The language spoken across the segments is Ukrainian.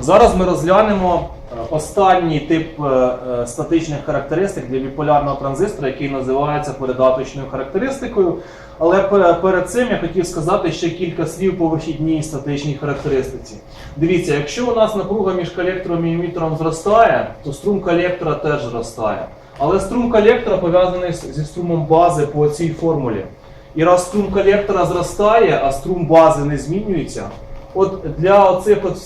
Зараз ми розглянемо е, останній тип е, е, статичних характеристик для біполярного транзистора, який називається передаточною характеристикою. Але перед цим я хотів сказати ще кілька слів по вихідній статичній характеристиці. Дивіться, якщо у нас напруга між колектором і емітером зростає, то струм колектора теж зростає. Але струм колектора пов'язаний зі струмом бази по цій формулі. І раз струм колектора зростає, а струм бази не змінюється, от для оцих от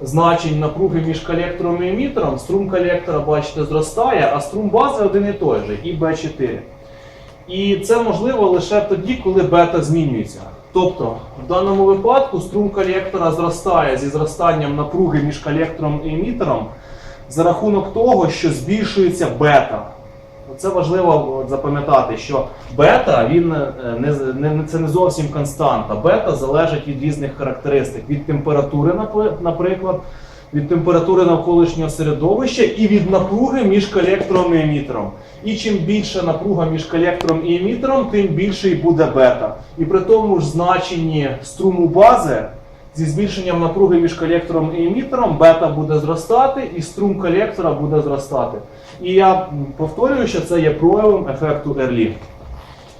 значень напруги між колектором і емітером, струм колектора, бачите, зростає, а струм бази один і той же, і B4. І це можливо лише тоді, коли бета змінюється. Тобто, в даному випадку струм колектора зростає зі зростанням напруги між колектором і емітером за рахунок того, що збільшується бета. Це важливо запам'ятати, що бета він е, не, не, це не зовсім константа. Бета залежить від різних характеристик, від температури, наприклад, від температури навколишнього середовища і від напруги між колектором і емітером. І чим більша напруга між колектором і емітером, тим більший буде бета. І при тому ж значенні струму бази зі збільшенням напруги між колектором і емітером бета буде зростати, і струм колектора буде зростати. І я повторюю, що це є проявом ефекту Ерлі.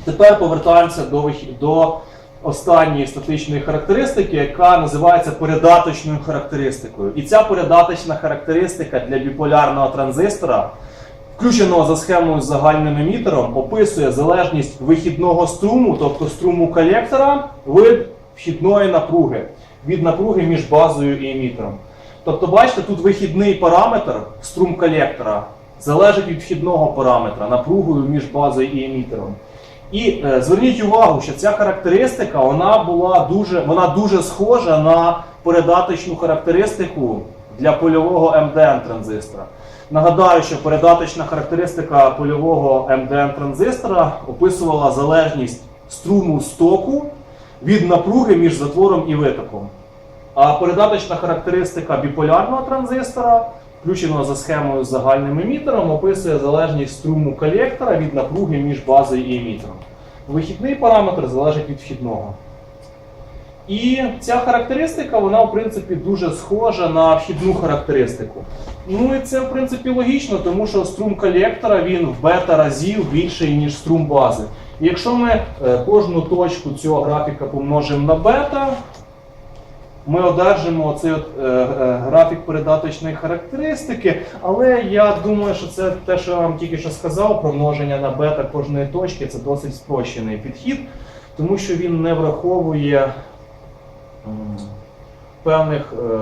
Тепер повертаємося до, до останньої статичної характеристики, яка називається передаточною характеристикою. І ця передаточна характеристика для біполярного транзистора, включеного за схемою з загальним емітером, описує залежність вихідного струму, тобто струму колектора, від вхідної напруги, від напруги між базою і емітером. Тобто, бачите, тут вихідний параметр струм колектора залежить від вхідного параметра, напругою між базою і емітером. І е, зверніть увагу, що ця характеристика вона була дуже, вона дуже схожа на передаточну характеристику для польового МДН транзистора. Нагадаю, що передаточна характеристика польового МДН транзистора описувала залежність струму стоку від напруги між затвором і витоком. А передаточна характеристика біполярного транзистора, включеного за схемою з загальним емітером, описує залежність струму колектора від напруги між базою і емітером. Вихідний параметр залежить від вхідного. І ця характеристика, вона, в принципі, дуже схожа на вхідну характеристику. Ну і це, в принципі, логічно, тому що струм колектора він в бета разів більший, ніж струм бази. Якщо ми е, кожну точку цього графіка помножимо на бета, ми одержимо оцей от, е, е, графік передаточної характеристики, але я думаю, що це те, що я вам тільки що сказав, про множення на бета кожної точки, це досить спрощений підхід, тому що він не враховує певних е,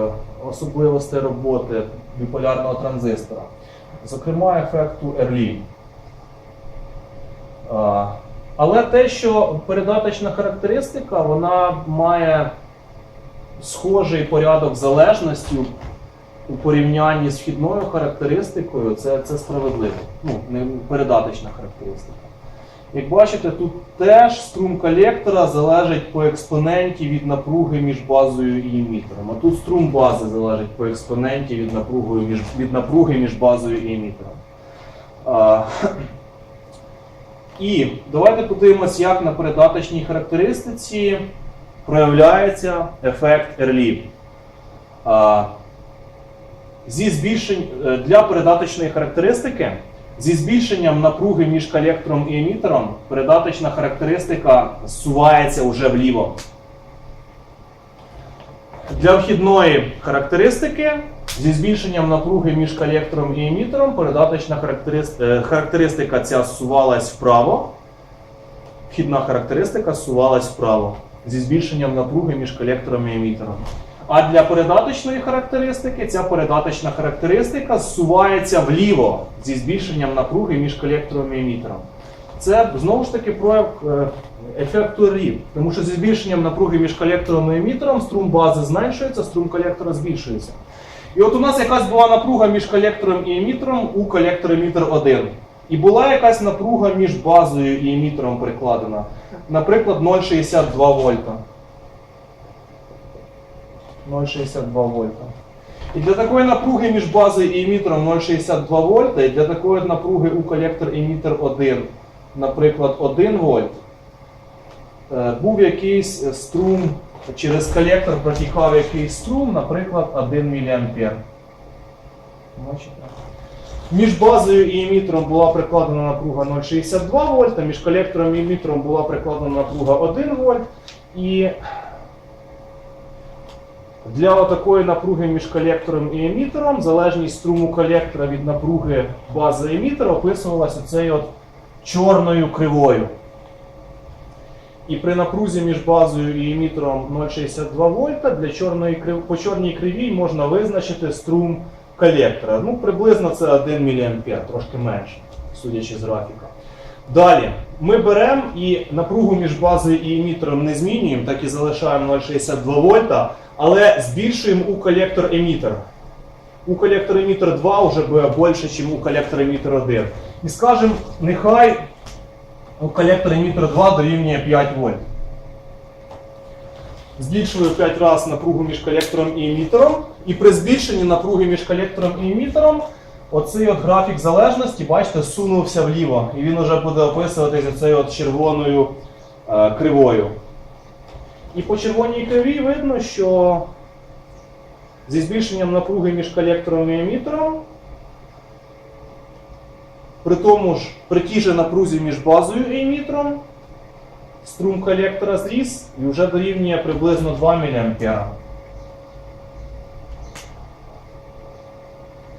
особливостей роботи біполярного транзистора, зокрема ефекту Ерлі. Але те, що передаточна характеристика, вона має схожий порядок залежності у порівнянні з вхідною характеристикою, це, це справедливо. Ну, не передаточна характеристика. Як бачите, тут теж струм колектора залежить по експоненті від напруги між базою і емітером. А тут струм бази залежить по експоненті від напруги між, від напруги між базою і емітером. І давайте подивимось, як на передаточній характеристиці проявляється ефект Ерлі. Зі збільшень е, для передаточної характеристики зі збільшенням напруги між колектором і емітером передаточна характеристика зсувається вже вліво. Для вхідної характеристики зі збільшенням напруги між колектором і емітером передаточна характерист- е, характеристика ця зсувалась вправо. Вхідна характеристика зсувалась вправо зі збільшенням напруги між колектором і емітером. А для передаточної характеристики ця передаточна характеристика зсувається вліво зі збільшенням напруги між колектором і емітером. Це знову ж таки прояв е, ефекту рів, тому що зі збільшенням напруги між колектором і емітером струм бази зменшується, струм колектора збільшується. І от у нас якась була напруга між колектором і емітером у колектор емітер 1. І була якась напруга між базою і емітером прикладена. Наприклад, 0,62 вольта. 0,62 вольта. І для такої напруги між базою і емітером 0,62 вольта, і для такої напруги у колектор емітер 1, наприклад, 1 вольт, е, був якийсь е, струм через колектор протікав якийсь струм, наприклад, 1 мА. Між базою і емітером була прикладена напруга 0,62 вольта, між колектором і емітером була прикладена напруга 1 вольт. І для такої напруги між колектором і емітером залежність струму колектора від напруги бази емітера описувалася от чорною кривою. І при напрузі між базою і емітером 0,62 вольта для чорної по чорній кривій можна визначити струм колектора. Ну, приблизно це 1 мА, трошки менше, судячи з графіка. Далі, ми беремо і напругу між базою і емітером не змінюємо, так і залишаємо 0,62 вольта, але збільшуємо у колектор емітер. У колектор емітер 2 вже буде більше, ніж у колектор емітер 1. І скажемо, нехай колектор емітер 2 дорівнює 5 вольт. Збільшую 5 разів напругу між колектором і емітером. І при збільшенні напруги між колектором і емітером оцей от графік залежності, бачите, сунувся вліво. І він вже буде описуватися цією червоною е, кривою. І по червоній кривій видно, що зі збільшенням напруги між колектором і емітером, при тому ж при тій же напрузі між базою і емітером, струм колектора зріс і вже дорівнює приблизно 2 мА.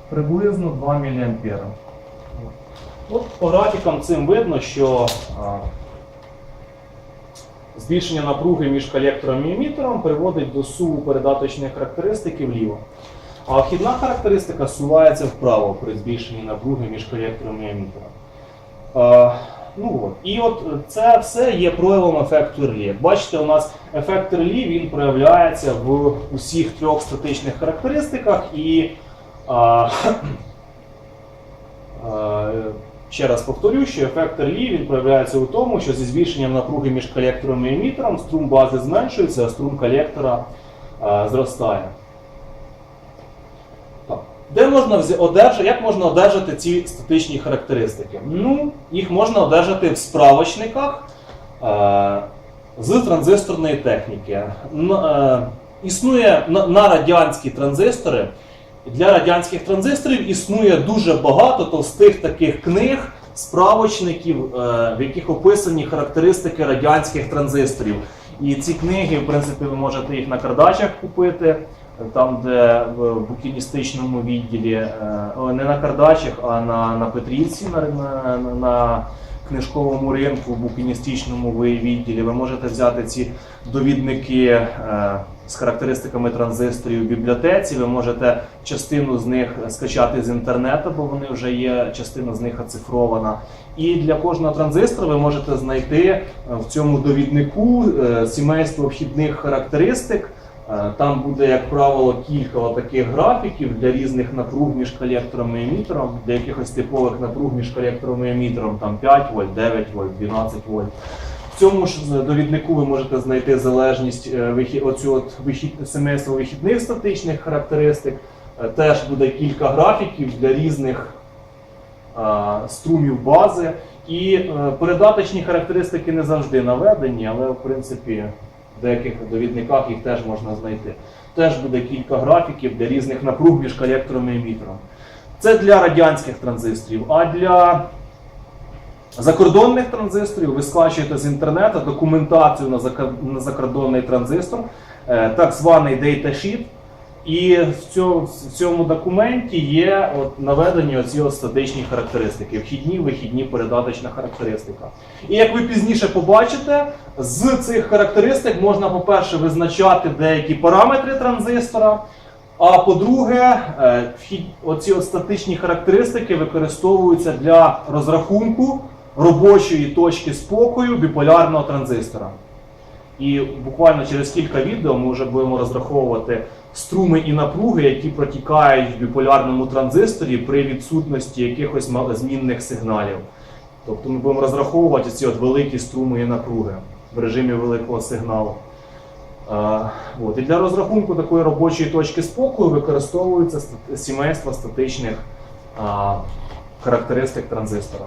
Приблизно 2 мА. От по графікам цим видно, що збільшення напруги між колектором і емітером приводить до суву передаточної характеристики вліво. А вхідна характеристика сувається вправо при збільшенні напруги між колектором і емітером. Ну от. І от це все є проявом ефекту Релі. Бачите, у нас ефект Релі він проявляється в усіх трьох статичних характеристиках і а, ще раз повторю, що ефект Релі він проявляється у тому, що зі збільшенням напруги між колектором і емітером струм бази зменшується, а струм колектора а, зростає. Де можна одержати, як можна одержати ці статичні характеристики? Ну, їх можна одержати в справочниках е, з транзисторної техніки. Н- е, існує на, на радянські транзистори. Для радянських транзисторів існує дуже багато товстих таких книг, справочників, е, в яких описані характеристики радянських транзисторів. І ці книги, в принципі, ви можете їх на кардачах купити, там, де в букіністичному відділі, е, не на кардачах, а на, на Петрівці, на, на, на, книжковому ринку, в букіністичному відділі. Ви можете взяти ці довідники е, з характеристиками транзисторів в бібліотеці. Ви можете частину з них скачати з інтернету, бо вони вже є, частина з них оцифрована. І для кожного транзистора ви можете знайти е, в цьому довіднику сімейство вхідних характеристик. Е, Там буде, як правило, кілька таких графіків для різних напруг між колектором і емітером, для якихось типових напруг між колектором і емітером, там 5 вольт, 9 вольт, 12 вольт. В цьому ж довіднику ви можете знайти залежність е, оцю от вихід, семейства вихідних статичних характеристик. Е, Теж буде кілька графіків для різних струмів бази. І е, передаточні характеристики не завжди наведені, але в принципі деяких довідниках їх теж можна знайти. Теж буде кілька графіків для різних напруг між колектором і емітером. Це для радянських транзисторів, а для закордонних транзисторів ви скачуєте з інтернету документацію на закордонний транзистор, е, так званий datasheet. І в цьому, в цьому документі є от наведені оці от статичні характеристики: вхідні, вихідні, передаточна характеристика. І як ви пізніше побачите, з цих характеристик можна, по-перше, визначати деякі параметри транзистора. А по-друге, е, вхід- оці от статичні характеристики використовуються для розрахунку робочої точки спокою біполярного транзистора. І буквально через кілька відео ми вже будемо розраховувати струми і напруги, які протікають в біполярному транзисторі при відсутності якихось змінних сигналів. Тобто ми будемо розраховувати ці от великі струми і напруги в режимі великого сигналу. А, от. І для розрахунку такої робочої точки спокою використовується сімейство статичних а, характеристик транзистора.